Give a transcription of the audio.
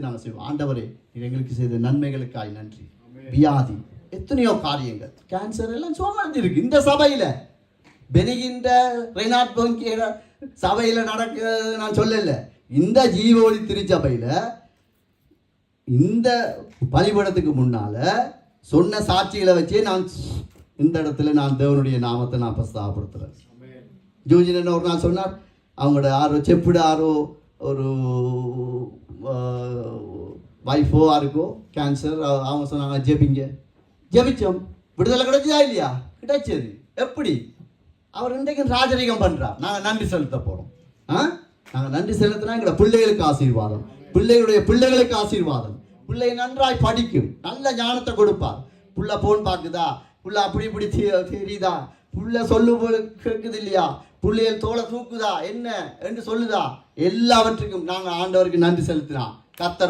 நாங்கள் செய்வோம். ஆண்டவரே நீர் எங்களுக்கு செய்த நன்மைகளுக்காய் நன்றி. வியாதி எத்தனையோ காரியங்கள். கேன்சர் எல்லாம் சோமடைஞ்சிருக்கு இந்த சபையில பெனிகின்ற ரெய்னாட் பங்கிற சபையில நடக்கிறது நான் சொல்லல. இந்த ஜீவோலி திருச்சபையில இந்த பலிபடத்துக்கு முன்னால சொன்ன சாட்சிகளை வச்சே நான் இந்த இடத்துல நான் தேவனுடைய நாமத்தை நான் பிரஸ்தாபப்படுத்துறேன். ஜூஜின் ஒரு நாள் சொன்னார் அவங்களோட ஆரோ செப்பிட ஆரோ ஒரு வைஃபோ யாருக்கோ? கேன்சர் அவங்க சொன்னாங்க ஜெபிங்க. ஜெபிச்சோம். விடுதலை கிடைச்சதா இல்லையா? கிடைச்சது. எப்படி? அவர் இன்றைக்கு ராஜரீகம் பண்றார் நாங்கள் நன்றி செலுத்த போறோம். ஆ? நாங்கள் நன்றி செலுத்தினா எங்களோட பிள்ளைகளுக்கு ஆசீர்வாதம். பிள்ளைகளுடைய பிள்ளைகளுக்கு ஆசீர்வாதம். பிள்ளை நன்றாய் படிக்கும். நல்ல ஞானத்தை கொடுப்பார். புள்ள போன் பார்க்குதா? புள்ள அப்படி இப்படி தெரியுதா? புள்ள சொல்லு கேட்குது இல்லையா? பிள்ளைகள் தோலை தூக்குதா? என்ன? என்று சொல்லுதா? எல்லாவற்றுக்கும் நாங்கள் ஆண்டவருக்கு நன்றி செலுத்தினா கத்தர்